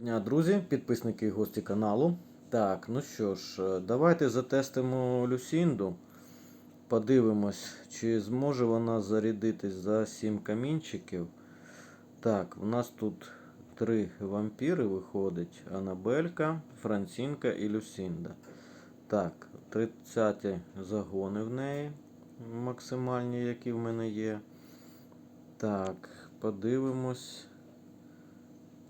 Дня, друзі, підписники і гості каналу. Так, ну що ж, е, давайте затестимо Люсінду. Подивимось, чи зможе вона зарядитись за 7 камінчиків. Так, у нас тут три вампіри виходить: Анабелька, Францінка і Люсінда. Так, 30 загони в неї максимальні, які в мене є. Так, подивимось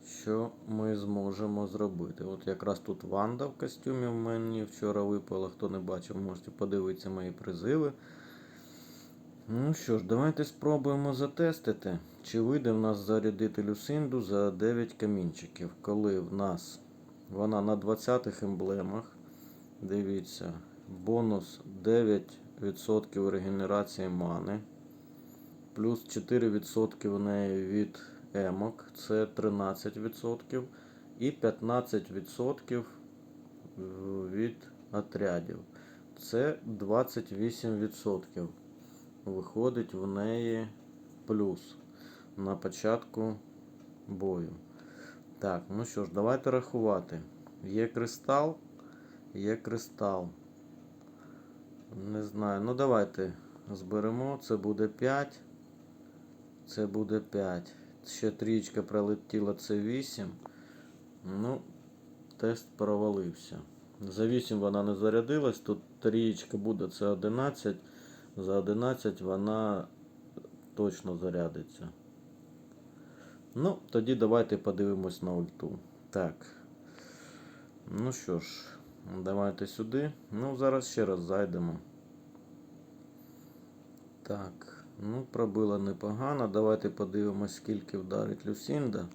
що ми зможемо зробити. От якраз тут Ванда в костюмі в мені вчора випала. Хто не бачив, можете подивитися мої призиви. Ну що ж, давайте спробуємо затестити, чи вийде в нас зарядити Люсинду за 9 камінчиків. Коли в нас вона на 20 емблемах. Дивіться, бонус 9% регенерації мани. Плюс 4% в неї від емок, це 13%, і 15% від отрядів. Це 28% виходить в неї плюс на початку бою. Так, ну що ж, давайте рахувати. Є кристал, є кристал. Не знаю, ну давайте зберемо. Це буде 5. Це буде 5 ще трієчка пролетіла, це 8. Ну, тест провалився. За 8 вона не зарядилась, тут трієчка буде, це 11. За 11 вона точно зарядиться. Ну, тоді давайте подивимось на ульту. Так. Ну що ж, давайте сюди. Ну, зараз ще раз зайдемо. Так. Ну, пробила непогано. Давайте подивимось, скільки вдарить Люсінда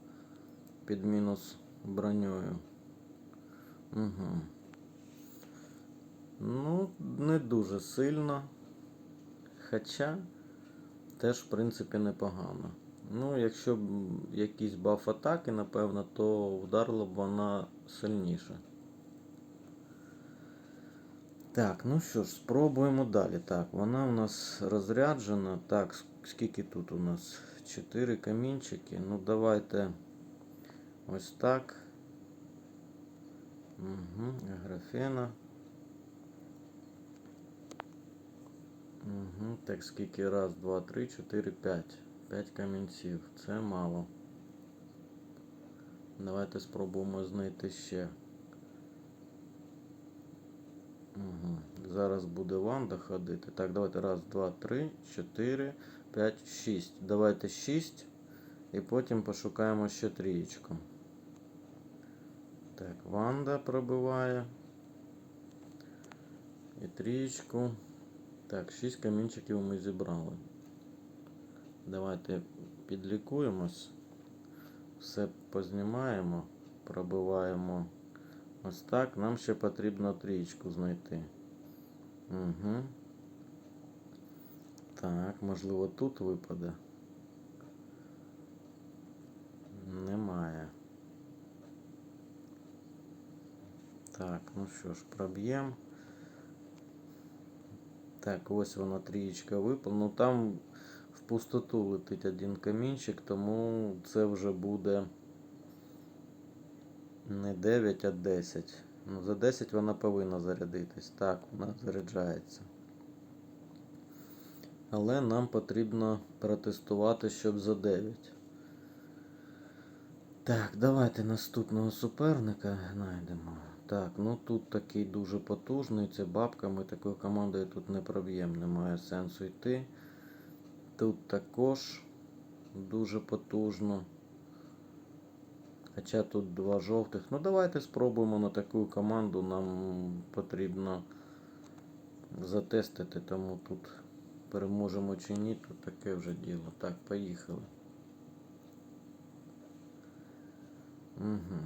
під мінус броньою. Угу. Ну, не дуже сильно. Хоча теж, в принципі, непогано. Ну, якщо б якийсь баф атаки, напевно, то вдарила б вона сильніше. Так, ну що ж, спробуємо далі. Так, вона у нас розряджена. Так, скільки тут у нас? 4 камінчики. Ну, давайте ось так. Угу, Графена. Угу, Так, скільки? Раз, два, три, чотири, п'ять. П'ять камінців. Це мало. Давайте спробуємо знайти ще. Зараз буде Ванда ходити. Так, давайте. Раз, два, три, чотири, п'ять, шість. Давайте шість. І потім пошукаємо ще трієчку. Так, Ванда пробиває. І трієчку. Так, шість камінчиків ми зібрали. Давайте підлікуємось. Все познімаємо, пробиваємо. Ось так. Нам ще потрібно трієчку знайти. Угу. Так, можливо, тут випаде. Немає. Так, ну що ж, проб'ємо. Так, ось вона трієчка випала. Ну там в пустоту летить один камінчик, тому це вже буде. Не 9, а 10. Ну, за 10 вона повинна зарядитись. Так, вона заряджається. Але нам потрібно протестувати, щоб за 9. Так, давайте наступного суперника знайдемо. Так, ну тут такий дуже потужний. Це бабка. Ми такою командою тут не проб'ємо. Немає сенсу йти. Тут також дуже потужно. Хоча тут два жовтих. Ну давайте спробуємо на таку команду. Нам потрібно затестити, тому тут переможемо чи ні, тут таке вже діло. Так, поїхали. Угу.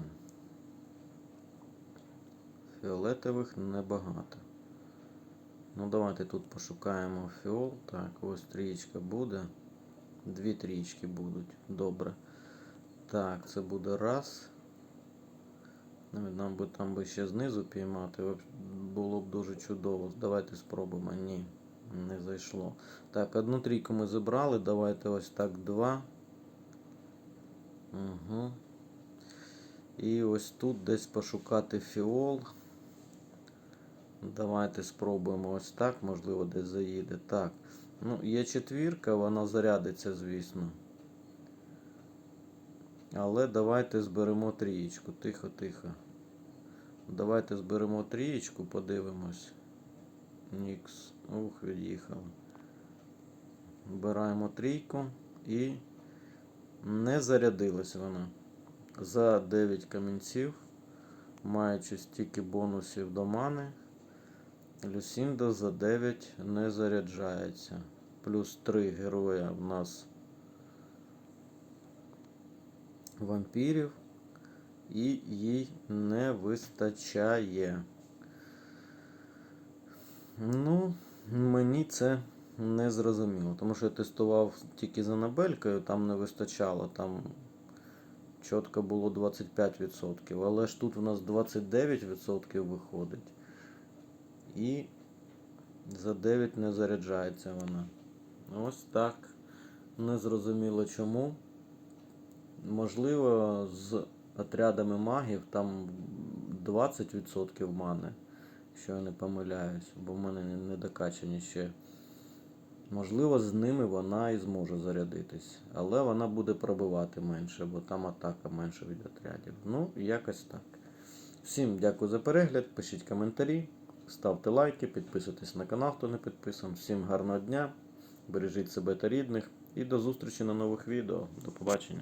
Фіолетових небагато. Ну, давайте тут пошукаємо фіол. Так, ось трієчка буде. Дві трієчки будуть. Добре. Так, це буде раз. Ну, нам би там би ще знизу піймати. Було б дуже чудово. Давайте спробуємо. Ні, не зайшло. Так, одну трійку ми забрали. Давайте ось так два. Угу. І ось тут десь пошукати фіол. Давайте спробуємо ось так, можливо, десь заїде. Так. Ну, є четвірка, вона зарядиться, звісно. Але давайте зберемо трієчку. Тихо, тихо. Давайте зберемо трієчку, подивимось. Нікс. Ух, від'їхав. Вбираємо трійку і не зарядилась вона. За 9 камінців, маючи стільки бонусів до мани, Люсінда за 9 не заряджається. Плюс 3 героя в нас вампірів, і їй не вистачає. Ну, мені це не зрозуміло, тому що я тестував тільки з Анабелькою, там не вистачало, там чітко було 25%, але ж тут у нас 29% виходить. І за 9 не заряджається вона. Ось так. Не зрозуміло чому. Можливо, з отрядами магів там 20% мани, якщо я не помиляюсь, бо в мене не- докачані ще. Можливо, з ними вона і зможе зарядитись, але вона буде пробивати менше, бо там атака менше від отрядів. Ну, якось так. Всім дякую за перегляд, пишіть коментарі, ставте лайки, підписуйтесь на канал, хто не підписаний. Всім гарного дня, бережіть себе та рідних і до зустрічі на нових відео. До побачення.